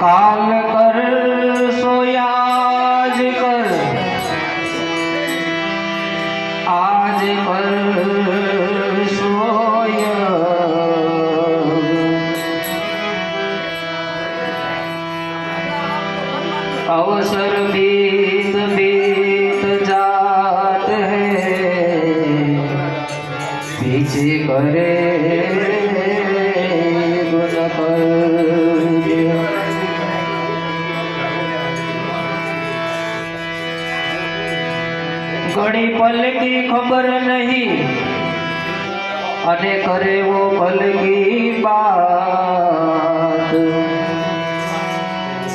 કાલ કર ઘણી પલકી ખબર નહીં. અને કરે વો પલકી બાત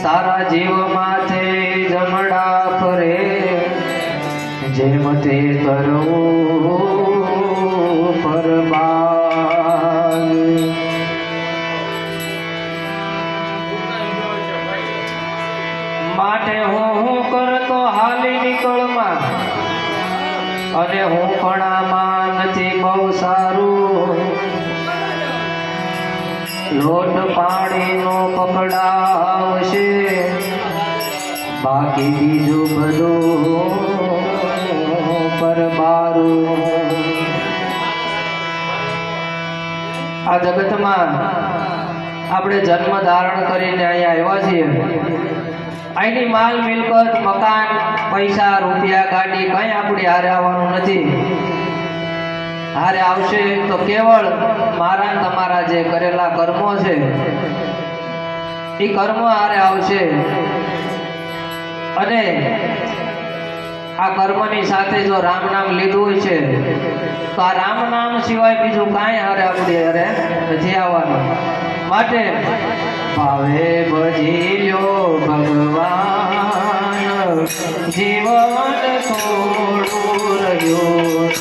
તારા જીવ માથે જમડા ફરે. જેમ તે કરવું અને હું ખણામાં નથી બહુ સારું. લોટ પાણીનો પકડાવશે, બાકી બીજું બધું પરબારું આ જગતમાં આપણે જન્મ ધારણ કરીને અહીંયા આવ્યા છીએ. અહીંની માલ, મિલકત, મકાન, પૈસા, રૂપિયા, ગાડી કંઈ આપણે હારે આવવાનું નથી. હારે આવશે તો કેવળ મારા તમારા જે કરેલા કર્મો છે, એ કર્મ હારે આવશે. અને આ કર્મની સાથે જો રામ નામ લીધું હોય છે, તો આ રામ નામ સિવાય બીજું કાંઈ હારે આપણે હારે નથી આવવાનું. માટે ભાવે ભજી લો ભગવાન. જીવન થોડું રહ્યું.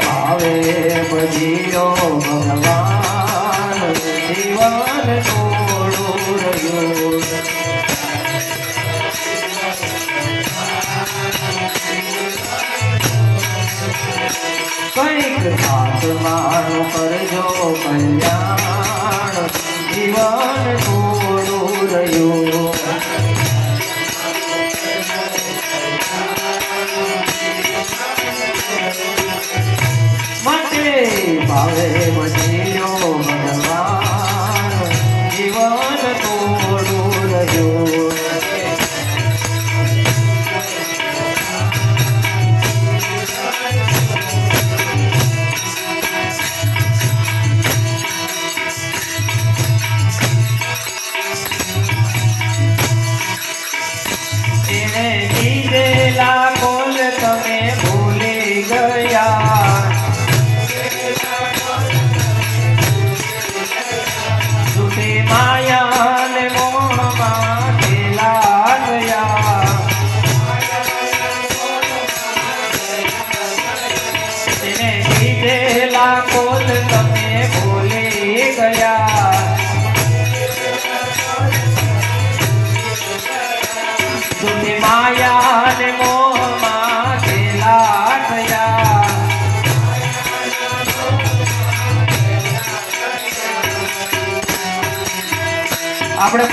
ભાવે ભજી લો ભગવાન. આત્માનું કરજો કલ્યાણ જીવન થોડું રહ્યું. માટે ભાવે બદલ્યો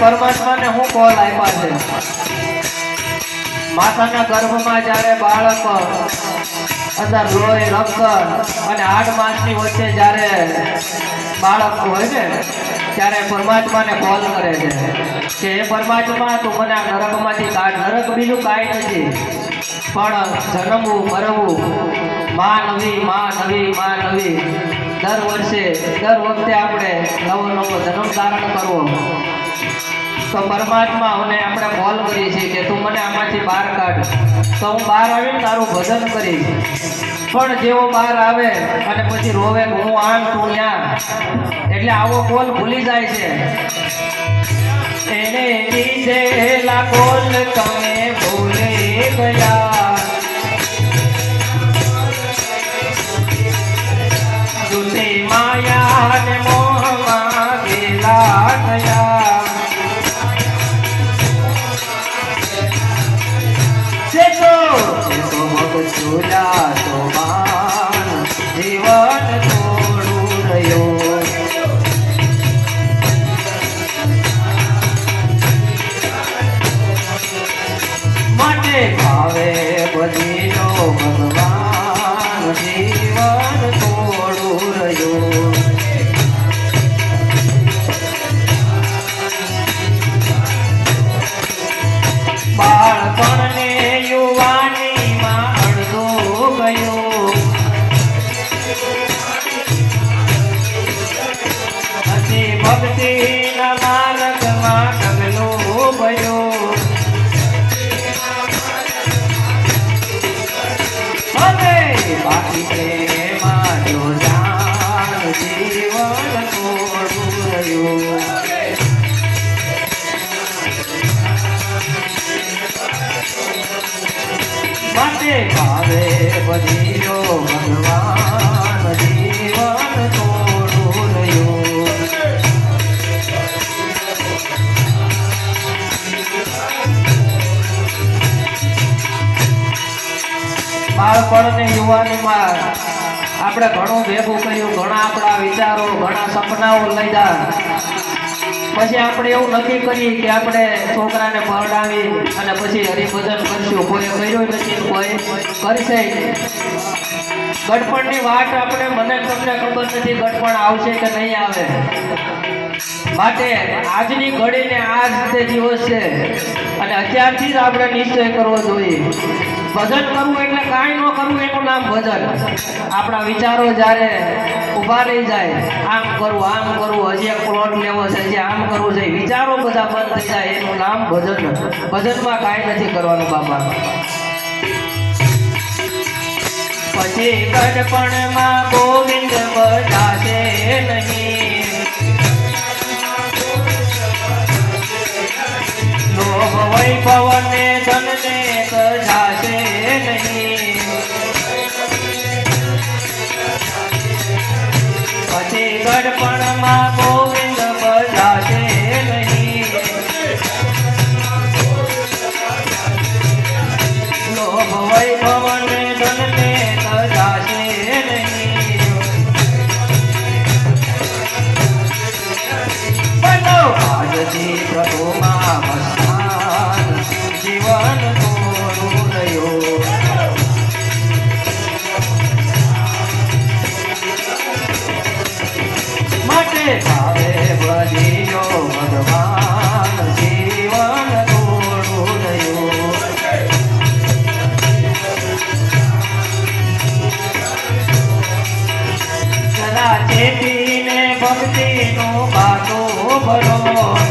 પરમાત્માને શું કોલ આપ્યા છે. માતાના ગર્ભમાં જ્યારે બાળક અંદર લોહી, રક્ત અને આઠ માસની વચ્ચે જ્યારે બાળક હોય છે, ત્યારે પરમાત્માને કોલ કરે છે. કે હે પરમાત્મા, તું મને આ નરકમાંથી કાઢ. નરક બીજું કાંઈ નથી. પણ જન્મવું, મરવું, માં નવી માં નવી માં નવી. દર વર્ષે, દર વખતે આપણે નવો નવો જન્મ ધારણ કરવો. તો પરમાત્માને આપણે કોલ કરીએ છીએ કે તું મને આમાંથી બહાર કાઢ. તો હું બહાર આવીને તારું ભજન કરીશ. પણ જેવો બહાર આવે અને પછી રોવે હું આમ તું ત્યાં, એટલે આવો કોલ ભૂલી જાય છે. એને દીધેલા કોલ તમે ભૂલી ગયા. শেষ। শেষ માટે ભાવે બધીનો ભગવાન જીવન થોડું રહ્યું. બાળપણને યુવાનીમાં આપણે ઘણું ભેગું કર્યું, ઘણા આપણા વિચારો, ઘણા સપનાઓ લઈ પછી આપણે એવું નક્કી કરી કે આપણે છોકરાને પરડાવી અને પછી હરિભજન કરશું. કોઈ કર્યું નથી, કોઈ કરશે. ગડપણની વાત આપણે, મને તમને ખબર નથી ગડપણ આવશે કે નહીં આવે. માટે આજની ઘડીને આ જ તે દિવસ છે. અને અત્યારથી જ આપણે નિશ્ચય કરવો જોઈએ. ભજન કરવું એટલે કાંઈ ન કરવું, એનું નામ ભજન. આપણા વિચારો જ્યારે ઊભા રહી જાય, આમ કરવું આમ કરવું હજી એક પ્લોટ લેવો છે, હજી આમ કરવું છે વિચારો બધા બંધ થઈ જાય, એનું નામ ભજન. ભજનમાં કાંઈ નથી કરવાનું, બાબા. પછી ગડપણમાં ગોવિંદ બજાશે નહીં. લોભ વૈભવ ને ધન ચેતીને ભક્તિનો બાટો ભરો.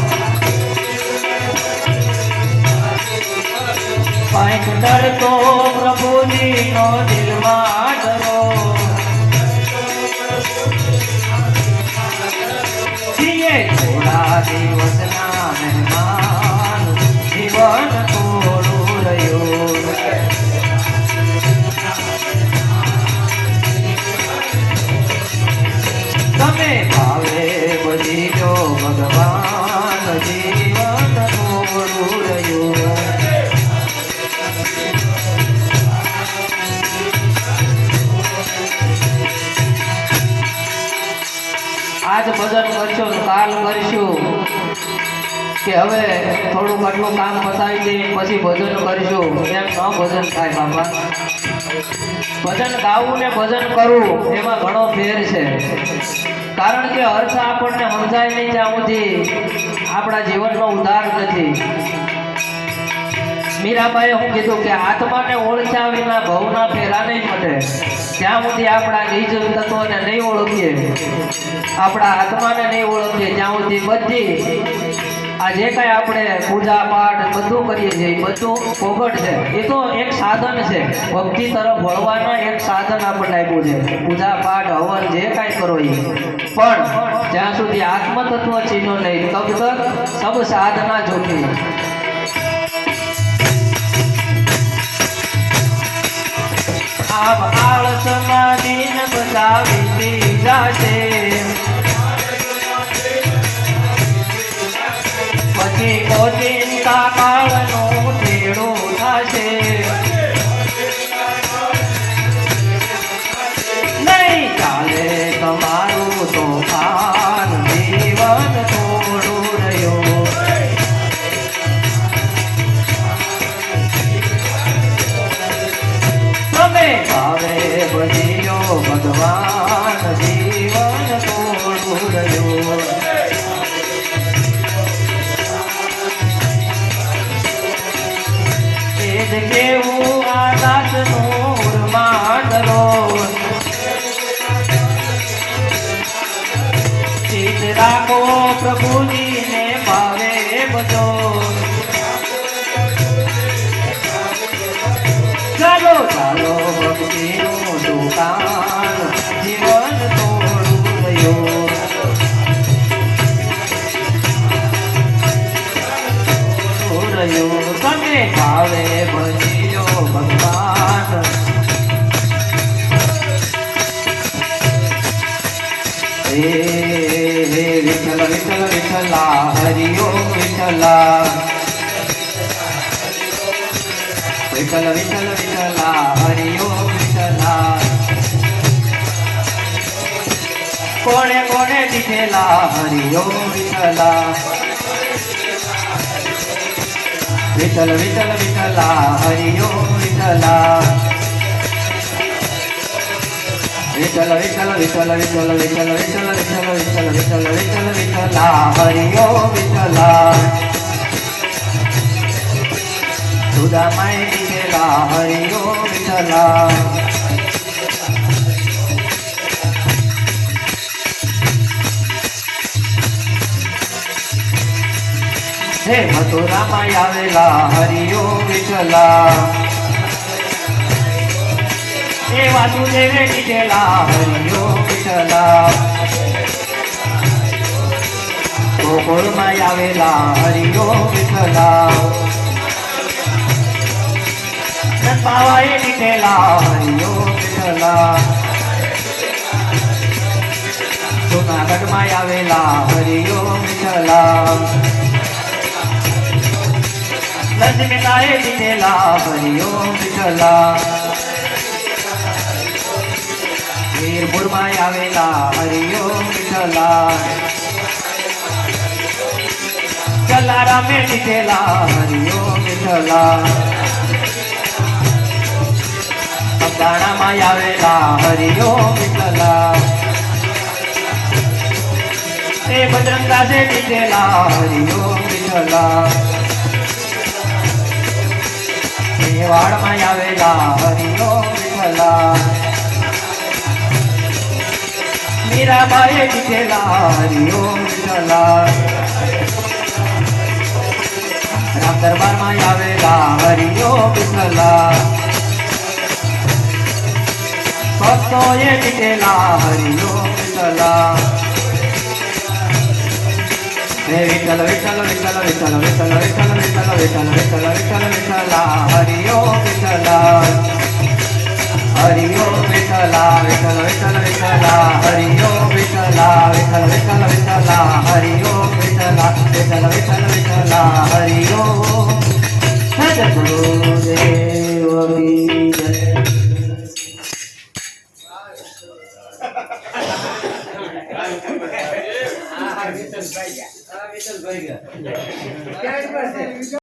કંઈક ડરતો પ્રભુજીનો દિલમાં ડરો. છીએ થોડા દિવસના મહેમાન જીવન કરશો કરીશું કે હવે થોડુંક આટલું કામ પતાવી દઈએ પછી ભજન કરીશું. એમ ન ભજન થાય, બાપા? ભજન ગાવું ને ભજન કરવું એમાં ઘણો ફેર છે. કારણ કે અર્થ આપણને સમજાય નહીં ત્યાં સુધી. આપણા જીવનનો ઉદ્ધાર નથી. મીરાબાઈએ હું કીધું કે આત્માને ઓળખ્યા વિના ભવના ફેરા નહીં મટે. જ્યાં સુધી આપણા નિજ તત્વોને નહીં ઓળખીએ. આપણા આત્માને નહીં ઓળખીએ. ત્યાં સુધી બધી આ જે કાંઈ આપણે પૂજા પાઠ બધું કરીએ છીએ બધું ફોગટ છે. એ તો એક સાધન છે. ભક્તિ તરફ વળવાના એક સાધન આપણને આપ્યું છે. પૂજા પાઠ, હવન, જે કાંઈ કરો એ પણ જ્યાં સુધી આત્મતત્વ ચીનો નહીં તબ તક સબ સાધના જોખી આમ આળસના દિન બતાવી દીધા છે પછી ઓચિંતા કાળનો દેવું આદાસ નૂર માંડલો ચિત રાખો પ્રભુજી કોણે કોણે દીધેલા હરિયો વિઠલા વિઠલ વિઠલ વિઠલા હરિયો વિઠલા વિઠલ વિઠલ વિઠલ વિઠલ વિઠલ વિઠલ વિઠલ વિઠલ વિઠલ વિઠલ વિઠલા હરિયો વિઠલા સુદામાય દીધેલા હરિયો વિઠ્ઠલા હે મથુરામાં આવેલા હરિયો વિઠલા. એ વાસુદેવે દીધેલા હરિયો વિઠલા. ગોકુળમાં આવેલા હરિયો વિઠલા. પાવાએ દીધેલા હરિયો વિઠલા. જુનાગઢમાં આવેલા હરિયો વિઠ્ઠલા લક્ષ્મીનાએ દીધેલા ભર્યો વિઠલા વીરપુરમાં આવેલા હરિયો વિઠલા જલારામે દીધેલા હરિયો વિઠલા અમદાણામાં આવેલા હરિયો વિઠલા તે બજરંગા દે દીધેલા હરિયો વિઠલા મેવાડમાં આવેલા હરિઓ વિમલા. મીરાબાઈએ કીધેલા હરિઓ વિમલા. રામ દરબારમાં આવેલા હરિઓ વિમલા. ભક્તોએ કીધેલા હરિઓ Vimala. Bésala, bésala, Hari Om, bésala. Hari Om, Hari Om, bésala, bésala, bésala, Hari Om, bésala, bésala, bésala, Hari Om. Sadguru Devi વેતન ભાઈ ગયા. વેતન ભાઈ ગયા?